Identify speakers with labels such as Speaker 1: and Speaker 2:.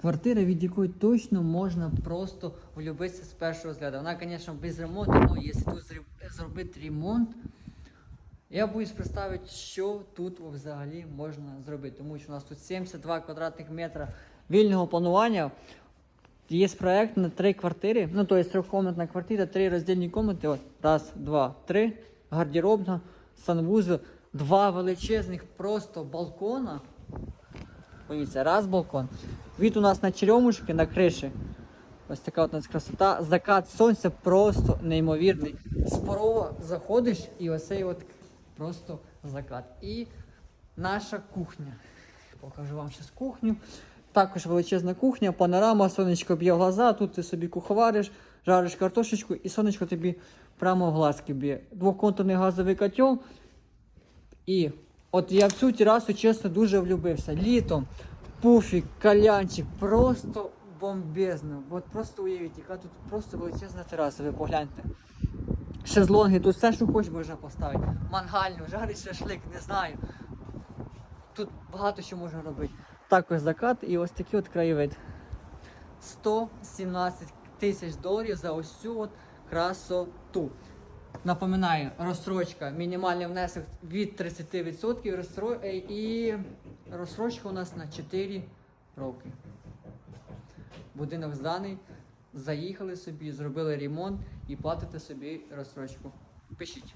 Speaker 1: Квартира, від якої точно можна просто влюбитися з першого взгляду. Вона, звісно, без ремонту, але якщо тут зробити ремонт, я боюсь представити, що тут взагалі можна зробити. Тому що у нас тут 72 квадратних метра вільного планування. Є проект на три квартири, ну тобто трьохкомнатна квартира, три роздільні кімнати. От, раз, два, три, гардеробна, санвузол, два величезних просто балкона. Дивіться, раз балкон. Від у нас на черемушки, на криші. Ось така от у нас красота. Закат сонця просто неймовірний. З заходиш і оцей от просто закат. І наша кухня. Покажу вам зараз кухню. Також величезна кухня, панорама, сонечко б'є в глаза, тут ти собі куховариш, жариш картошечку і сонечко тобі прямо в глазки б'є. Двоконтурний газовий котел. І от я в цю терасу, чесно, дуже влюбився. Літом пуфік, калянчик, просто бомбезно. От просто уявіть, яка тут просто величезна тераса, ви погляньте. Шезлонги, тут все, що хочеш, можна поставити. Мангальну, жарить шашлик, не знаю. Тут багато що можна робити. Також закат і ось такий от краєвид. 117 тисяч доларів за ось цю от красоту. Напоминаю, розстрочка, мінімальний внесок від 30% розстро... е, і розстрочка у нас на 4 роки. Будинок зданий, заїхали собі, зробили ремонт і платите собі розстрочку. Пишіть.